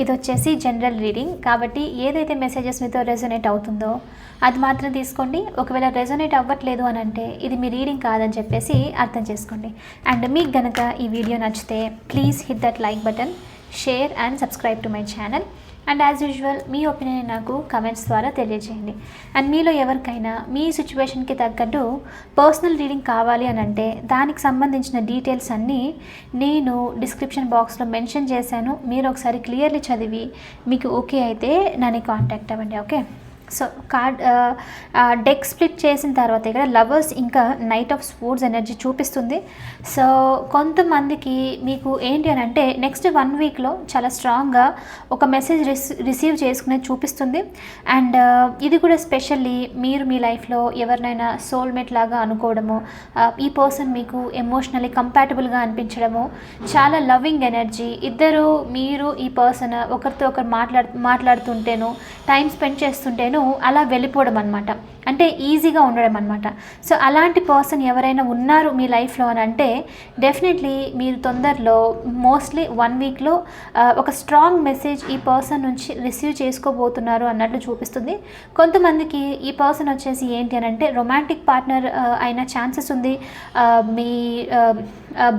ఇది వచ్చేసి general reading కాబట్టి ఏదైతే మెసేజెస్ మీతో రెజొనేట్ అవుతుందో అది మాత్రం తీసుకోండి. ఒకవేళ రెజొనేట్ అవ్వట్లేదు అని అంటే ఇది మీ రీడింగ్ కాదని చెప్పేసి అర్థం చేసుకోండి. అండ్ మీకు గనక ఈ వీడియో నచ్చితే please hit that like button share and subscribe to my channel and as usual me opinion నాకు కమెంట్స్ ద్వారా తెలియజేయండి. అండ్ మీలో ఎవరికైనా మీ సిచ్యువేషన్కి తగ్గట్టు పర్సనల్ రీడింగ్ కావాలి అని అంటే దానికి సంబంధించిన డీటెయిల్స్ అన్నీ నేను డిస్క్రిప్షన్ బాక్స్లో మెన్షన్ చేశాను. మీరు ఒకసారి క్లియర్లీ చదివి మీకు ఓకే అయితే నన్ను కాంటాక్ట్ అవ్వండి okay so card deck split చేసిన తర్వాత ఇక్కడ లవర్స్ ఇంకా నైట్ ఆఫ్ స్పోర్ట్స్ ఎనర్జీ చూపిస్తుంది. సో కొంతమందికి మీకు ఏంటి అని అంటే నెక్స్ట్ వన్ వీక్లో చాలా స్ట్రాంగ్గా ఒక మెసేజ్ రిసీవ్ చేసుకునేది చూపిస్తుంది. అండ్ ఇది కూడా స్పెషల్లీ మీరు మీ లైఫ్లో ఎవరినైనా సోల్మేట్ లాగా అనుకోవడము ఈ పర్సన్ మీకు ఎమోషనల్లీ కంపాటబుల్గా అనిపించడము చాలా లవింగ్ ఎనర్జీ ఇద్దరు మీరు ఈ పర్సన్ ఒకరితో ఒకరు మాట్లాడు మాట్లాడుతుంటేను టైం స్పెండ్ చేస్తుంటేను అలా వెళ్ళిపోవడం అనమాట అంటే ఈజీగా ఉండడం అనమాట సో అలాంటి పర్సన్ ఎవరైనా ఉన్నారు మీ లైఫ్లో అని అంటే డెఫినెట్లీ మీరు తొందరలో మోస్ట్లీ వన్ వీక్లో ఒక స్ట్రాంగ్ మెసేజ్ ఈ పర్సన్ నుంచి రిసీవ్ చేసుకోబోతున్నారు అన్నట్లు చూపిస్తుంది. కొంతమందికి ఈ పర్సన్ వచ్చేసి ఏంటి అని అంటే రొమాంటిక్ పార్ట్నర్ అయిన ఛాన్సెస్ ఉంది. మీ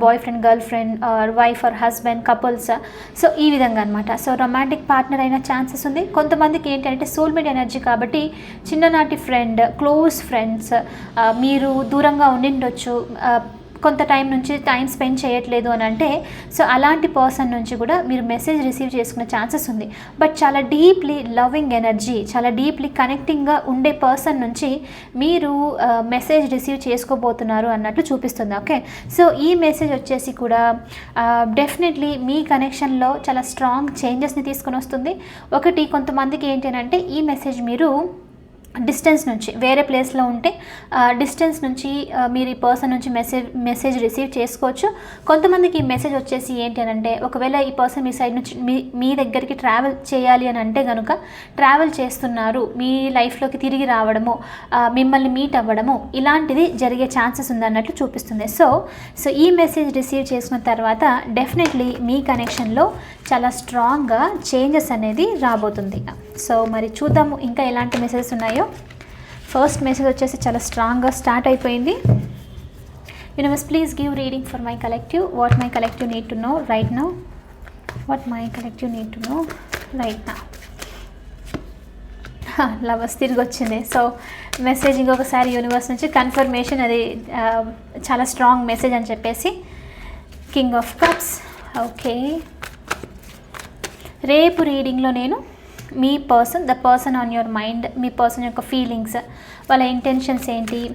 boyfriend girlfriend or wife or husband couples so ఈ విధంగా అనమాట సో రొమాంటిక్ పార్ట్నర్ అయిన ఛాన్సెస్ ఉంది. కొంతమందికి ఏంటంటే సోల్మేట్ ఎనర్జీ కాబట్టి చిన్ననాటి ఫ్రెండ్ క్లోజ్ ఫ్రెండ్స్ మీరు దూరంగా ఉండిండొచ్చు కొంత టైం నుంచి టైం స్పెండ్ చేయట్లేదు అని అంటే సో అలాంటి పర్సన్ నుంచి కూడా మీరు మెసేజ్ రిసీవ్ చేసుకునే ఛాన్సెస్ ఉంది. బట్ చాలా డీప్లీ లవింగ్ ఎనర్జీ చాలా డీప్లీ కనెక్టింగ్గా ఉండే పర్సన్ నుంచి మీరు మెసేజ్ రిసీవ్ చేసుకోబోతున్నారు అన్నట్లు చూపిస్తుంది. ఓకే? సో ఈ మెసేజ్ వచ్చేసి కూడా డెఫినెట్లీ మీ కనెక్షన్లో చాలా స్ట్రాంగ్ చేంజెస్ని తీసుకొని వస్తుంది. ఒకటి కొంతమందికి ఏంటి అని అంటే ఈ మెసేజ్ మీరు డిస్టెన్స్ నుంచి వేరే ప్లేస్లో ఉంటే డిస్టెన్స్ నుంచి మీరు ఈ పర్సన్ నుంచి మెసేజ్ మెసేజ్ రిసీవ్ చేసుకోవచ్చు. కొంతమందికి ఈ మెసేజ్ వచ్చేసి ఏంటి అని అంటే ఒకవేళ ఈ పర్సన్ మీ సైడ్ నుంచి మీ మీ దగ్గరికి ట్రావెల్ చేయాలి అని అంటే కనుక ట్రావెల్ చేస్తున్నారు మీ లైఫ్లోకి తిరిగి రావడము మిమ్మల్ని మీట్ అవ్వడము ఇలాంటిది జరిగే ఛాన్సెస్ ఉందన్నట్లు చూపిస్తుంది. సో సో ఈ మెసేజ్ రిసీవ్ చేసుకున్న తర్వాత డెఫినెట్లీ మీ కనెక్షన్లో చాలా స్ట్రాంగ్గా చేంజెస్ అనేది రాబోతుంది. సో మరి చూద్దాము ఇంకా ఎలాంటి మెసేజెస్ ఉన్నాయో. ఫస్ట్ మెసేజ్ వచ్చేసి చాలా స్ట్రాంగ్గా స్టార్ట్ అయిపోయింది. Universe please give reading for my collective what my collective need to know right now what my collective need to know right నా లవర్స్ తిరిగి వచ్చింది. సో మెసేజ్ ఇంకొకసారి యూనివర్స్ నుంచి కన్ఫర్మేషన్ అది చాలా స్ట్రాంగ్ మెసేజ్ అని చెప్పేసి కింగ్ ఆఫ్ కప్స్ ఓకే రేపు రీడింగ్లో నేను మీ person the person on your mind me person యొక్క ఫీలింగ్స్ వాళ్ళ ఇంటెన్షన్స్ ఏంటి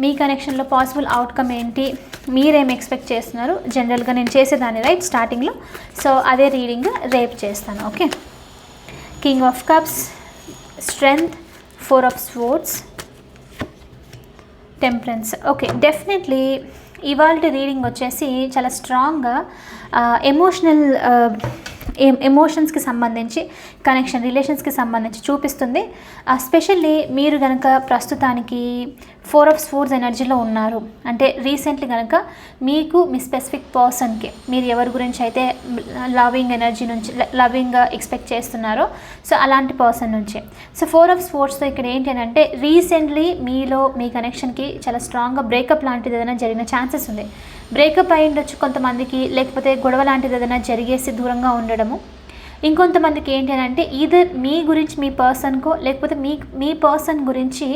మీ కనెక్షన్లో పాసిబుల్ అవుట్కమ్ ఏంటి మీరేం ఎక్స్పెక్ట్ చేస్తున్నారు? జనరల్గా నేను చేసేదాన్ని రైట్ స్టార్టింగ్లో సో అదే రీడింగ్ రేపు చేస్తాను okay king of cups strength four of swords temperance okay definitely ఇవాళ రీడింగ్ వచ్చేసి చాలా స్ట్రాంగ్గా ఎమోషనల్ uh, ఎమోషన్స్కి సంబంధించి కనెక్షన్ రిలేషన్స్కి సంబంధించి చూపిస్తుంది. Uh, స్పెషల్లీ మీరు కనుక ప్రస్తుతానికి ఫోర్ ఆఫ్ స్పోర్ట్స్ ఎనర్జీలో ఉన్నారు. అంటే రీసెంట్లీ కనుక మీకు మీ స్పెసిఫిక్ పర్సన్కి మీరు ఎవరి గురించి అయితే లవింగ్ ఎనర్జీ నుంచి లవింగ్గా ఎక్స్పెక్ట్ చేస్తున్నారో సో అలాంటి పర్సన్ నుంచి. సో ఫోర్ ఆఫ్ స్పోర్ట్స్తో ఇక్కడ ఏంటి అని అంటే రీసెంట్లీ మీలో మీ కనెక్షన్కి చాలా స్ట్రాంగ్గా బ్రేకప్ లాంటిది ఏదైనా జరిగిన ఛాన్సెస్ ఉంది. బ్రేకప్ అయి ఉండొచ్చు కొంతమందికి లేకపోతే గొడవ లాంటిది ఏదైనా జరిగేసి దూరంగా ఉండడము. ఇంకొంతమందికి ఏంటి అని అంటే ఈధర్ మీ గురించి మీ పర్సన్కో లేకపోతే మీ మీ పర్సన్ గురించి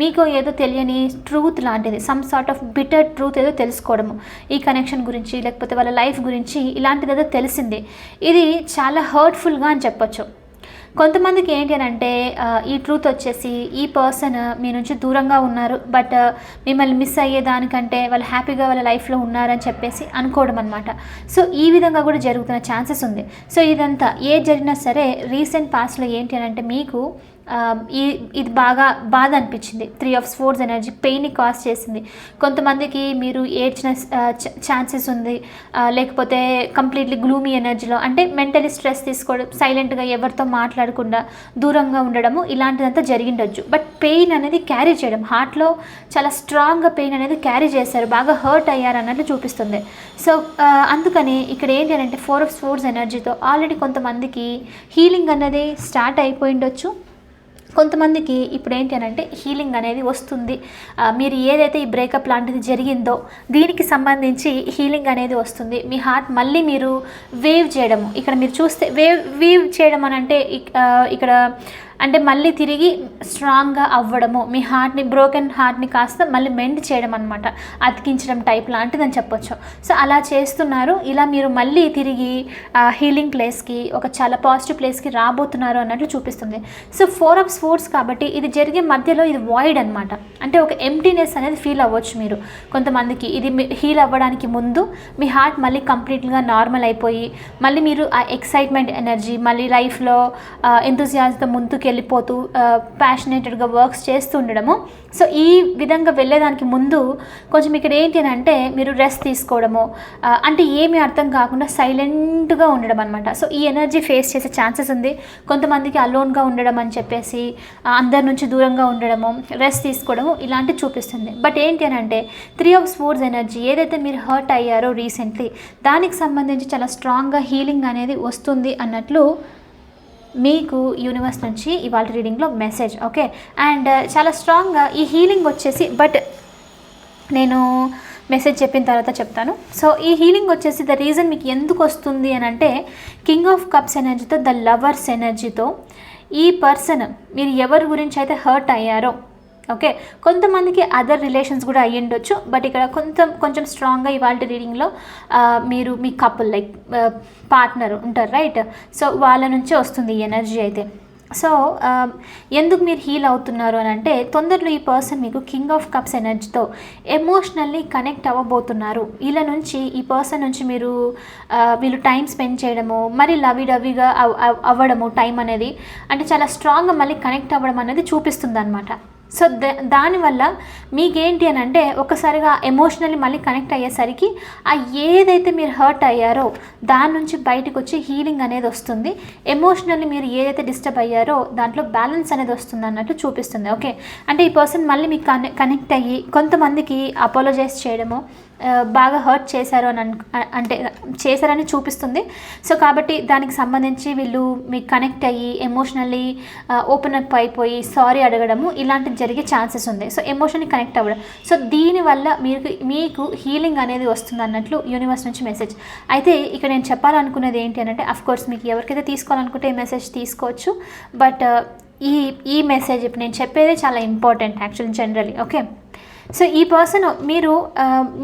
మీకు ఏదో తెలియని ట్రూత్ లాంటిది some sort of bitter truth ఏదో తెలుసుకోవడము. ఈ కనెక్షన్ గురించి లేకపోతే వాళ్ళ లైఫ్ గురించి ఇలాంటిది ఏదో తెలిసింది. ఇది చాలా హర్ట్ఫుల్గా అని చెప్పొచ్చు. కొంతమందికి ఏంటి అని అంటే ఈ ట్రూత్ వచ్చేసి ఈ పర్సన్ మీ నుంచి దూరంగా ఉన్నారు బట్ మిమ్మల్ని మిస్ అయ్యేదానికంటే వాళ్ళు హ్యాపీగా వాళ్ళ లైఫ్లో ఉన్నారని చెప్పేసి అనుకోవడం అనమాట సో ఈ విధంగా కూడా జరుగుతున్న ఛాన్సెస్ ఉంది. సో ఇదంతా ఏ జరిగినా సరే రీసెంట్ పాస్ట్లో ఏంటి అని అంటే మీకు ఈ ఇది బాగా బాధ అనిపించింది త్రీ ఆఫ్ స్పోర్ట్స్ ఎనర్జీ పెయిన్ని కాజ్ చేసింది. కొంతమందికి మీరు ఏడ్చిన ఛాన్సెస్ ఉంది. లేకపోతే కంప్లీట్లీ గ్లూమీ ఎనర్జీలో అంటే మెంటలీ స్ట్రెస్ తీసుకోవడం సైలెంట్గా ఎవరితో మాట్లాడకుండా దూరంగా ఉండడము ఇలాంటిదంతా జరిగిండొచ్చు. బట్ పెయిన్ అనేది క్యారీ చేయడం హార్ట్లో చాలా స్ట్రాంగ్గా పెయిన్ అనేది క్యారీ చేశారు. బాగా హర్ట్ అయ్యారు అన్నట్లు చూపిస్తుంది. సో అందుకని ఇక్కడ ఏంటి అని అంటే ఫోర్ ఆఫ్ స్పోర్ట్స్ ఎనర్జీతో ఆల్రెడీ కొంతమందికి హీలింగ్ అనేది స్టార్ట్ అయిపోయిండొచ్చు. కొంతమందికి ఇప్పుడు ఏంటి అని అంటే హీలింగ్ అనేది వస్తుంది. మీరు ఏదైతే ఈ బ్రేకప్ లాంటిది జరిగిందో దీనికి సంబంధించి హీలింగ్ అనేది వస్తుంది. మీ హార్ట్ మళ్ళీ మీరు వేవ్ చేయడము. ఇక్కడ మీరు చూస్తే వేవ్ వేవ్ చేయడం అని అంటే ఇక్కడ అంటే మళ్ళీ తిరిగి స్ట్రాంగ్గా అవ్వడము మీ హార్ట్ని బ్రోకెన్ హార్ట్ని కాస్త మళ్ళీ మెండ్ చేయడం అనమాట అతికించడం టైప్ లాంటిదని చెప్పొచ్చు. సో అలా చేస్తున్నారు. ఇలా మీరు మళ్ళీ తిరిగి హీలింగ్ ప్లేస్కి ఒక చాలా పాజిటివ్ ప్లేస్కి రాబోతున్నారు అన్నట్లు చూపిస్తుంది. సో ఫోర్ ఆఫ్ స్పోర్ట్స్ కాబట్టి ఇది జరిగే మధ్యలో ఇది వాయిడ్ అనమాట అంటే ఒక ఎంటీనెస్ అనేది ఫీల్ అవ్వచ్చు మీరు. కొంతమందికి ఇది హీల్ అవ్వడానికి ముందు మీ హార్ట్ మళ్ళీ కంప్లీట్గా నార్మల్ అయిపోయి మళ్ళీ మీరు ఆ ఎక్సైట్మెంట్ ఎనర్జీ మళ్ళీ లైఫ్లో ఎంతూజియాజ్తో ముందుకు వెళ్ళిపోతూ ప్యాషనేటెడ్గా వర్క్స్ చేస్తూ ఉండడము సో ఈ విధంగా వెళ్ళేదానికి ముందు కొంచెం ఇక్కడ ఏంటి అని అంటే మీరు రెస్ట్ తీసుకోవడము అంటే ఏమీ అర్థం కాకుండా సైలెంట్గా ఉండడం అనమాట సో ఈ ఎనర్జీ ఫేస్ చేసే ఛాన్సెస్ ఉంది. కొంతమందికి అలోన్గా ఉండడం అని చెప్పేసి అందరి నుంచి దూరంగా ఉండడము రెస్ట్ తీసుకోవడము ఇలాంటివి చూపిస్తుంది. బట్ ఏంటి అని అంటే త్రీ ఆఫ్ స్పోర్ట్స్ ఎనర్జీ ఏదైతే మీరు హర్ట్ అయ్యారో రీసెంట్లీ దానికి సంబంధించి చాలా స్ట్రాంగ్గా హీలింగ్ అనేది వస్తుంది అన్నట్లు మీకు యూనివర్స్ నుంచి ఇవాళ రీడింగ్లో మెసేజ్ ఓకే అండ్ చాలా స్ట్రాంగ్గా uh, ఈ హీలింగ్ వచ్చేసి బట్ నేను మెసేజ్ చెప్పిన తర్వాత చెప్తాను. సో ఈ హీలింగ్ వచ్చేసి ద రీజన్ మీకు ఎందుకు వస్తుంది అని అంటే కింగ్ ఆఫ్ కప్స్ ఎనర్జీతో ద లవర్స్ ఎనర్జీతో ఈ పర్సన్ మీరు ఎవరి గురించి అయితే హర్ట్ అయ్యారో ఓకే? కొంతమందికి అదర్ రిలేషన్స్ కూడా అయ్యి ఉండొచ్చు బట్ ఇక్కడ కొంచెం కొంచెం స్ట్రాంగ్గా ఇవాళ రీడింగ్లో మీరు మీ కపుల్ లైక్ పార్ట్నర్ ఉంటారు రైట్ సో వాళ్ళ నుంచే వస్తుంది ఈ ఎనర్జీ అయితే. సో ఎందుకు మీరు హీల్ అవుతున్నారు అని అంటే తొందరలో ఈ పర్సన్ మీకు కింగ్ ఆఫ్ కప్స్ ఎనర్జీతో ఎమోషనల్లీ కనెక్ట్ అవ్వబోతున్నారు. వీళ్ళ నుంచి ఈ పర్సన్ నుంచి మీరు వీళ్ళు టైం స్పెండ్ చేయడము మరి లవి డవిగా అవ్వడము టైం అనేది అంటే చాలా స్ట్రాంగ్గా మళ్ళీ కనెక్ట్ అవ్వడం అనేది చూపిస్తుంది అనమాట సో ద దానివల్ల మీకేంటి అని అంటే ఒకసారిగా ఎమోషనల్లీ మళ్ళీ కనెక్ట్ అయ్యేసరికి ఆ ఏదైతే మీరు హర్ట్ అయ్యారో దాని నుంచి బయటకు వచ్చి హీలింగ్ అనేది వస్తుంది. ఎమోషనల్లీ మీరు ఏదైతే డిస్టర్బ్ అయ్యారో దాంట్లో బ్యాలెన్స్ అనేది వస్తుంది అన్నట్టు చూపిస్తుంది. ఓకే అంటే ఈ పర్సన్ మళ్ళీ మీకు కనె కనెక్ట్ అయ్యి కొంతమందికి అపోలోజైజ్ చేయడము బాగా హర్ట్ చేశారు అని అంటే చేశారని చూపిస్తుంది. సో కాబట్టి దానికి సంబంధించి వీళ్ళు మీకు కనెక్ట్ అయ్యి ఎమోషనల్లీ ఓపెన్ అప్ అయిపోయి సారీ అడగడము ఇలాంటివి జరిగే ఛాన్సెస్ ఉంది. సో ఎమోషనల్లీ కనెక్ట్ అవ్వడం. సో దీనివల్ల మీకు మీకు హీలింగ్ అనేది వస్తుంది అన్నట్లు యూనివర్స్ నుంచి మెసేజ్ అయితే ఇక్కడ నేను చెప్పాలనుకున్నది ఏంటి అంటే అఫ్ కోర్స్ మీకు ఎవరికైతే తీసుకోవాలనుకుంటే ఈ మెసేజ్ తీసుకోవచ్చు. బట్ ఈ ఈ మెసేజ్ ఇప్పుడు నేను చెప్పేదే చాలా important actual generally okay so ఈ పర్సన్ మీరు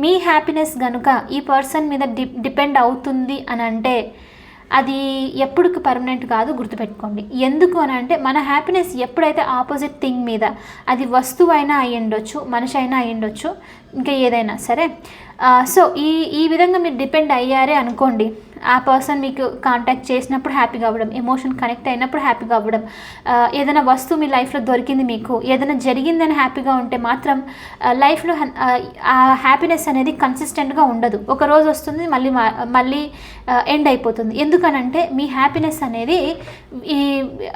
మీ హ్యాపీనెస్ కనుక ఈ పర్సన్ మీద డి డిపెండ్ అవుతుంది అని అంటే అది ఎప్పుడుకి పర్మనెంట్ కాదు గుర్తుపెట్టుకోండి. ఎందుకు అని అంటే మన హ్యాపీనెస్ ఎప్పుడైతే ఆపోజిట్ థింగ్ మీద అది వస్తువు అయినా అయి ఉండొచ్చు మనిషి అయినా అయి ఉండొచ్చు ఇంకా ఏదైనా సరే. సో ఈ ఈ విధంగా మీరు డిపెండ్ అయ్యారే అనుకోండి ఆ పర్సన్ మీకు కాంటాక్ట్ చేసినప్పుడు హ్యాపీగా అవ్వడం ఎమోషన్ కనెక్ట్ అయినప్పుడు హ్యాపీగా అవ్వడం ఏదైనా వస్తువు మీ లైఫ్లో దొరికింది మీకు ఏదైనా జరిగిందని హ్యాపీగా ఉంటే మాత్రం లైఫ్లో ఆ, హ్యాపీనెస్ అనేది కన్సిస్టెంట్గా ఉండదు. ఒక రోజు వస్తుంది మళ్ళీ మళ్ళీ ఎండ్ అయిపోతుంది. ఎందుకనంటే మీ హ్యాపీనెస్ అనేది ఈ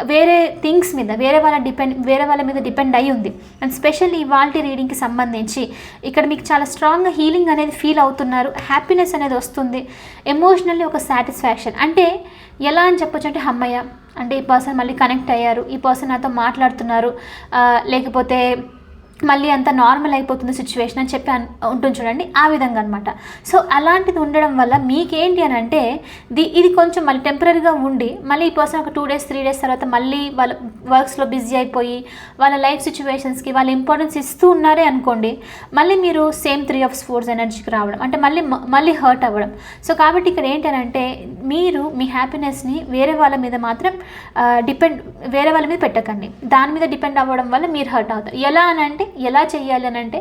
వేరే థింగ్స్ మీద వేరే వాళ్ళ డిపెండ్ వేరే వాళ్ళ మీద డిపెండ్ అయి ఉంది. అండ్ స్పెషల్లీ ఇవాల్టి రీడింగ్కి సంబంధించి ఇక్కడ మీకు చాలా స్ట్రాంగ్గా హీలింగ్ అనేది ఫీల్ అవుతున్నారు. హ్యాపీనెస్ అనేది వస్తుంది. ఎమోషనల్లీ ఒక సాటిస్ఫాక్షన్ అంటే ఎలా అని చెప్పొచ్చు అంటే అమ్మయ్య అంటే ఈ పర్సన్ మళ్ళీ కనెక్ట్ అయ్యారు ఈ పర్సన్ నాతో మాట్లాడుతున్నారు లేకపోతే మళ్ళీ అంత నార్మల్ అయిపోతుంది సిచ్యువేషన్ అని చెప్పి ఉంటుంది చూడండి ఆ విధంగా అనమాట సో అలాంటిది ఉండడం వల్ల మీకేంటి అని అంటే ది ఇది కొంచెం మళ్ళీ టెంపరీగా ఉండి మళ్ళీ ఈ పర్సన్ ఒక టూ డేస్ త్రీ డేస్ తర్వాత మళ్ళీ వాళ్ళ వర్క్స్లో బిజీ అయిపోయి వాళ్ళ లైఫ్ సిచ్యువేషన్స్కి వాళ్ళ ఇంపార్టెన్స్ ఇస్తూ ఉన్నారే అనుకోండి మళ్ళీ మీరు సేమ్ త్రీ ఆఫ్ స్పోర్ట్స్ ఎనర్జీకి రావడం అంటే మళ్ళీ మ- మళ్ళీ హర్ట్ అవ్వడం. సో కాబట్టి ఇక్కడ ఏంటంటే మీరు మీ హ్యాపీనెస్ని వేరే వాళ్ళ మీద మాత్రం డిపెండ్ వేరే వాళ్ళ మీద పెట్టకండి. దాని మీద డిపెండ్ అవ్వడం వల్ల మీరు హర్ట్ అవుతారు. ఎలా అని అంటే ఎలా చేయాలి అని అంటే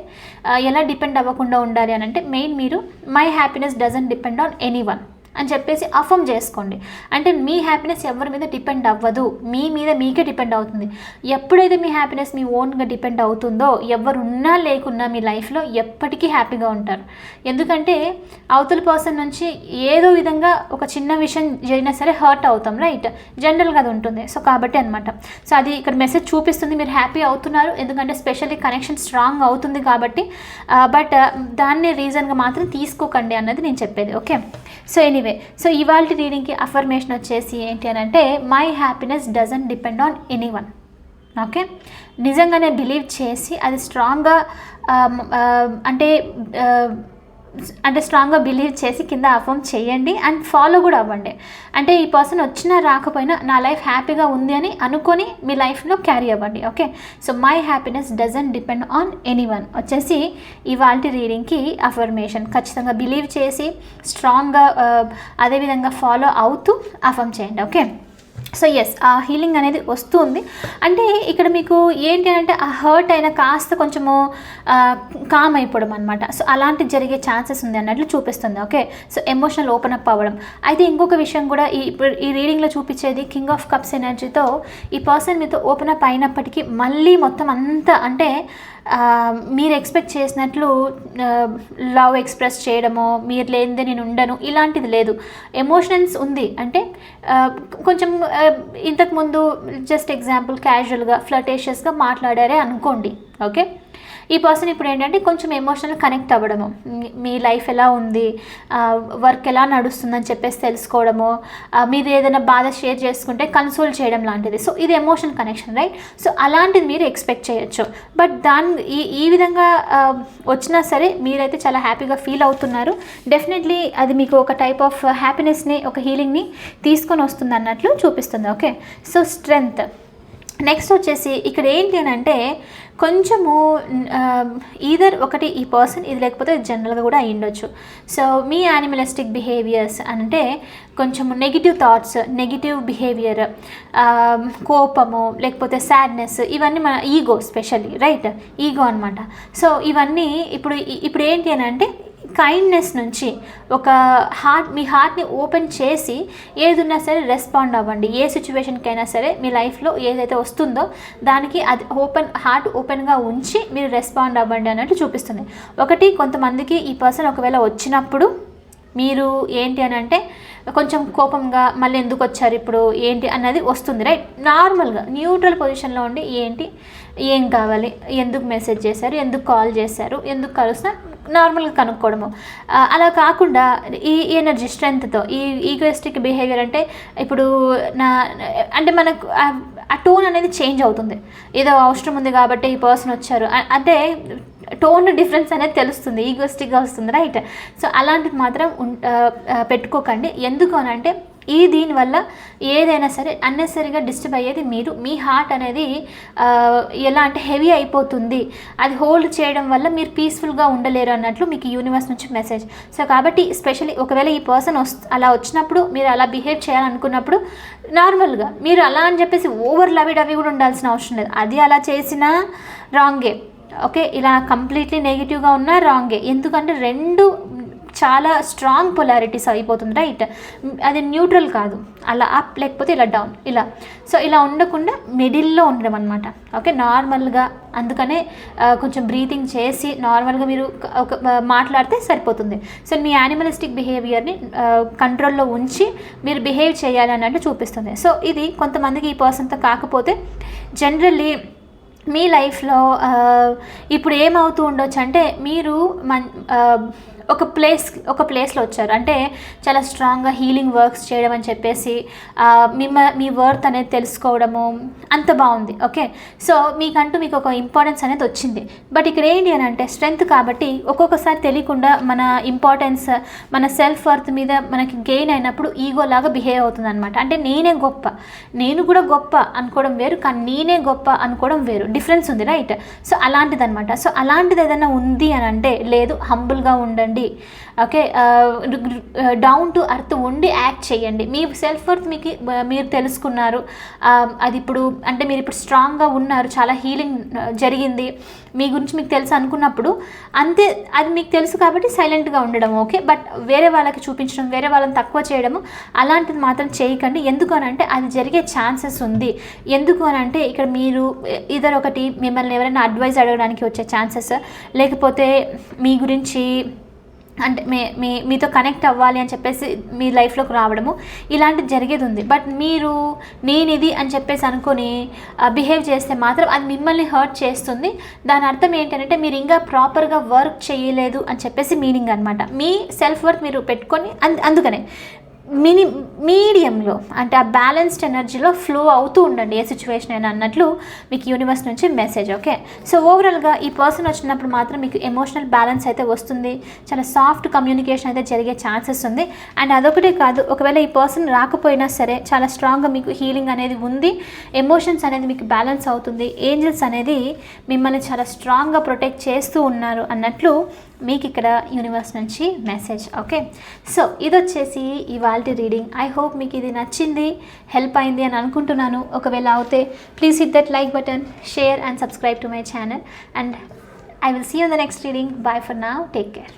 ఎలా డిపెండ్ అవ్వకుండా ఉండాలి అని అంటే మెయిన్ మీరు my happiness doesn't depend on any one అని చెప్పేసి అఫర్మ్ చేసుకోండి. అంటే మీ హ్యాపీనెస్ ఎవరి మీద డిపెండ్ అవ్వదు. మీ మీద మీకే డిపెండ్ అవుతుంది. ఎప్పుడైతే మీ హ్యాపీనెస్ మీ ఓన్గా డిపెండ్ అవుతుందో ఎవరున్నా లేకున్నా మీ లైఫ్లో ఎప్పటికీ హ్యాపీగా ఉంటారు. ఎందుకంటే అవతల పర్సన్ నుంచి ఏదో విధంగా ఒక చిన్న విషయం జరిగినా సరే హర్ట్ అవుతాం రైట్ జనరల్గా అది ఉంటుంది. సో కాబట్టి అనమాట సో అది ఇక్కడ మెసేజ్ చూపిస్తుంది మీరు హ్యాపీ అవుతున్నారు. ఎందుకంటే స్పెషల్లీ కనెక్షన్ స్ట్రాంగ్ అవుతుంది కాబట్టి బట్ దాన్ని రీజన్గా మాత్రం తీసుకోకండి అన్నది నేను చెప్పేది. ఓకే సో ఎనీవే సో ఇవాళ రీడింగ్కి అఫర్మేషన్ వచ్చేసి ఏంటి అని అంటే my happiness doesn't depend on any one okay నిజంగానే బిలీవ్ చేసి అది స్ట్రాంగ్గా అంటే అంటే స్ట్రాంగ్గా బిలీవ్ చేసి కింద అఫర్మ్ చేయండి అండ్ ఫాలో కూడా అవ్వండి. అంటే ఈ పర్సన్ వచ్చినా రాకపోయినా నా లైఫ్ హ్యాపీగా ఉంది అని అనుకొని మీ లైఫ్లో క్యారీ అవ్వండి okay so my happiness doesn't depend on any one వచ్చేసి ఇవాళ రీడింగ్కి అఫర్మేషన్ ఖచ్చితంగా బిలీవ్ చేసి స్ట్రాంగ్గా uh, అదేవిధంగా ఫాలో అవుతూ అఫర్మ్ చేయండి ఓకే సో ఎస్ ఆ హీలింగ్ అనేది వస్తుంది. అంటే ఇక్కడ మీకు ఏంటి అంటే ఆ హర్ట్ అయిన కాస్త కొంచెము కామ్ అయిపోవడం అనమాట సో అలాంటి జరిగే ఛాన్సెస్ ఉంది అన్నట్లు చూపిస్తుంది. Okay so emotional open up అవ్వడం. అయితే ఇంకొక విషయం కూడా ఈ ఇప్పుడు ఈ రీడింగ్లో చూపించేది కింగ్ ఆఫ్ కప్స్ ఎనర్జీతో ఈ పర్సన్ మీతో ఓపెన్ అప్ అయినప్పటికీ మళ్ళీ మొత్తం అంతా అంటే మీరు ఎక్స్పెక్ట్ చేసినట్లు లవ్ ఎక్స్ప్రెస్ చేయడమో మీరు లేనిదే నేను ఉండను ఇలాంటిది లేదు. ఎమోషన్స్ ఉంది. అంటే కొంచెం ఇంతకుముందు జస్ట్ ఎగ్జాంపుల్ క్యాజువల్గా ఫ్లటేషియస్గా మాట్లాడారే అనుకోండి ఓకే ఈ పర్సన్ ఇప్పుడు ఏంటంటే కొంచెం ఎమోషనల్ కనెక్ట్ అవ్వడము. మీ- లైఫ్ ఎలా ఉంది? వర్క్ ఎలా నడుస్తుందని చెప్పేసి తెలుసుకోవడము. మీరు ఏదైనా బాధ షేర్ చేసుకుంటే కన్సోల్ చేయడం లాంటిది. సో ఇది ఎమోషన్ కనెక్షన్ రైట్ సో అలాంటిది మీరు ఎక్స్పెక్ట్ చేయొచ్చు. బట్ దాని ఈ ఈ విధంగా వచ్చినా సరే మీరైతే చాలా హ్యాపీగా ఫీల్ అవుతున్నారు. డెఫినెట్లీ అది మీకు ఒక టైప్ ఆఫ్ హ్యాపీనెస్ని ఒక హీలింగ్ని తీసుకొని వస్తుంది అన్నట్లు చూపిస్తుంది. ఓకే సో స్ట్రెంగ్త్ నెక్స్ట్ వచ్చేసి ఇక్కడ ఏంటి అని అంటే కొంచెము ఈధర్ ఒకటి ఈ పర్సన్ ఇది లేకపోతే జనరల్గా కూడా అయి ఉండొచ్చు. సో మీ యానిమలిస్టిక్ బిహేవియర్స్ అంటే కొంచెం నెగిటివ్ థాట్స్ నెగిటివ్ బిహేవియర్ కోపము లేకపోతే సాడ్నెస్ ఇవన్నీ మన ఈగో స్పెషల్లీ రైట్ ఈగో అనమాట సో ఇవన్నీ ఇప్పుడు ఇప్పుడు ఏంటి అని అంటే కైండ్నెస్ నుంచి ఒక హార్ట్ మీ హార్ట్ని ఓపెన్ చేసి ఏదున్నా సరే రెస్పాండ్ అవ్వండి. ఏ సిచ్యువేషన్కైనా సరే మీ లైఫ్లో ఏదైతే వస్తుందో దానికి అది ఓపెన్ హార్ట్ ఓపెన్గా ఉంచి మీరు రెస్పాండ్ అవ్వండి అన్నట్టు చూపిస్తుంది. ఒకటి కొంతమందికి ఈ పర్సన్ ఒకవేళ వచ్చినప్పుడు మీరు ఏంటి అని అంటే కొంచెం కోపంగా మళ్ళీ ఎందుకు వచ్చారు ఇప్పుడు ఏంటి అన్నది వస్తుంది రైట్ నార్మల్గా న్యూట్రల్ పొజిషన్లో ఉండి ఏంటి ఏం కావాలి ఎందుకు మెసేజ్ చేశారు ఎందుకు కాల్ చేశారు ఎందుకు కలుస్తున్నారు నార్మల్గా కనుక్కోవడము. అలా కాకుండా ఈ ఎనర్జీ స్ట్రెంగ్త్తో ఈ ఈగోయిస్టిక్ బిహేవియర్ అంటే ఇప్పుడు నా అంటే మనకు ఆ- టోన్ అనేది చేంజ్ అవుతుంది. ఏదో అవసరం ఉంది కాబట్టి ఈ పర్సన్ వచ్చారు. అంటే టోన్ డిఫరెన్స్ అనేది తెలుస్తుంది ఈగోస్టిక్గా వస్తుంది రైట్? సో అలాంటిది మాత్రం పెట్టుకోకండి ఎందుకు అని అంటే ఈ దీనివల్ల ఏదైనా సరే అన్నెసరీగా డిస్టర్బ్ అయ్యేది మీరు. మీ హార్ట్ అనేది ఎలా అంటే హెవీ అయిపోతుంది. అది హోల్డ్ చేయడం వల్ల మీరు పీస్ఫుల్గా ఉండలేరు అన్నట్లు మీకు యూనివర్స్ నుంచి మెసేజ్ సో కాబట్టి స్పెషల్లీ ఒకవేళ ఈ పర్సన్ వస్ అలా వచ్చినప్పుడు మీరు అలా బిహేవ్ చేయాలనుకున్నప్పుడు నార్మల్గా మీరు అలా అని చెప్పేసి ఓవర్ లవ్ అవి కూడా ఉండాల్సిన అవసరం లేదు. అది అలా చేసినా రాంగే ఓకే ఇలా కంప్లీట్లీ నెగిటివ్గా ఉన్నా రాంగే ఎందుకంటే రెండు చాలా స్ట్రాంగ్ పొలారిటీస్ అయిపోతుంది రైట్ అది న్యూట్రల్ కాదు. అలా అప్ లేకపోతే ఇలా డౌన్ ఇలా. సో ఇలా ఉండకుండా మిడిల్లో ఉండడం అనమాట ఓకే నార్మల్గా అందుకనే కొంచెం బ్రీతింగ్ చేసి నార్మల్గా మీరు ఒక- మాట్లాడితే సరిపోతుంది. సో మీ యానిమలిస్టిక్ బిహేవియర్ని కంట్రోల్లో ఉంచి మీరు బిహేవ్ చేయాలి అన్నట్టు చూపిస్తుంది. సో ఇది కొంతమందికి ఈ పర్సన్తో కాకపోతే జనరల్లీ మీ లైఫ్లో ఇప్పుడు ఏమవుతూ ఉండొచ్చు అంటే మీరు మన్ ఒక ప్లేస్ ఒక ప్లేస్లో వచ్చారు. అంటే చాలా స్ట్రాంగ్గా హీలింగ్ వర్క్స్ చేయడం అని చెప్పేసి మిమ్మ మీ వర్త్ అనేది తెలుసుకోవడము అంత బాగుంది. ఓకే సో మీకంటూ మీకు ఒక ఇంపార్టెన్స్ అనేది వచ్చింది. బట్ ఇక్కడ ఏంటి అని అంటే స్ట్రెంగ్త్ కాబట్టి ఒక్కొక్కసారి తెలియకుండా మన ఇంపార్టెన్స్ మన సెల్ఫ్ వర్త్ మీద మనకి గెయిన్ అయినప్పుడు ఈగో లాగా బిహేవ్ అవుతుంది అనమాట అంటే నేనే గొప్ప. నేను కూడా గొప్ప అనుకోవడం వేరు కానీ నేనే గొప్ప అనుకోవడం వేరు. డిఫరెన్స్ ఉంది రైట్ సో అలాంటిదన్నమాట. సో అలాంటిది ఏదైనా ఉంది అని అంటే లేదు హంబుల్గా ఉండండి ఉండి ఓకే? డౌన్ టు అర్త్ ఉండి యాక్ట్ చేయండి. మీ సెల్ఫ్ వర్త్ మీకు మీరు తెలుసుకున్నారు. అది ఇప్పుడు అంటే మీరు ఇప్పుడు స్ట్రాంగ్గా ఉన్నారు చాలా హీలింగ్ జరిగింది. మీ గురించి మీకు తెలుసు అనుకున్నప్పుడు అంతే అది మీకు తెలుసు కాబట్టి సైలెంట్గా ఉండడం ఓకే? బట్ వేరే వాళ్ళకి చూపించడం వేరే వాళ్ళని తక్కువ చేయడము అలాంటిది మాత్రం చేయకండి. ఎందుకు అని అంటే అది జరిగే ఛాన్సెస్ ఉంది. ఎందుకు అని అంటే ఇక్కడ మీరు ఇద్దరు ఒకటి మిమ్మల్ని ఎవరైనా అడ్వైజ్ అడగడానికి వచ్చే ఛాన్సెస్ లేకపోతే మీ గురించి అంటే మీ మీ మీతో కనెక్ట్ అవ్వాలి అని చెప్పేసి మీ లైఫ్లోకి రావడము ఇలాంటిది జరిగేది ఉంది. బట్ మీరు నేను ఇది అని చెప్పేసి అనుకొని బిహేవ్ చేస్తే మాత్రం అది మిమ్మల్ని హర్ట్ చేస్తుంది. దాని అర్థం ఏంటంటే మీరు ఇంకా ప్రాపర్గా వర్క్ చేయలేదు అని చెప్పేసి మీనింగ్ అనమాట మీ సెల్ఫ్ వర్క్ మీరు పెట్టుకొని అందుకనే. మిని మీడియంలో అంటే ఆ బ్యాలెన్స్డ్ ఎనర్జీలో ఫ్లో అవుతూ ఉండండి ఏ సిచ్యువేషన్ అయినా అన్నట్లు మీకు యూనివర్స్ నుంచి మెసేజ్ ఓకే సో ఓవరాల్గా ఈ పర్సన్ వచ్చినప్పుడు మాత్రం మీకు ఎమోషనల్ బ్యాలెన్స్ అయితే వస్తుంది. చాలా సాఫ్ట్ కమ్యూనికేషన్ అయితే జరిగే ఛాన్సెస్ ఉంది. అండ్ అదొకటే కాదు ఒకవేళ ఈ పర్సన్ రాకపోయినా సరే చాలా స్ట్రాంగ్గా మీకు హీలింగ్ అనేది ఉంది. ఎమోషన్స్ అనేది మీకు బ్యాలెన్స్ అవుతుంది. ఏంజల్స్ అనేది మిమ్మల్ని చాలా స్ట్రాంగ్గా ప్రొటెక్ట్ చేస్తూ ఉన్నారు అన్నట్లు మీకు ఇక్కడ యూనివర్స్ నుంచి మెసేజ్ ఓకే సో ఇది వచ్చేసి ఇవాళ రీడింగ్ ఐ హోప్ మీకు ఇది నచ్చింది హెల్ప్ అయింది అని అనుకుంటున్నాను. ఒకవేళ అవుతే please hit that like button share and subscribe to my channel and I will see you the next reading bye for now take care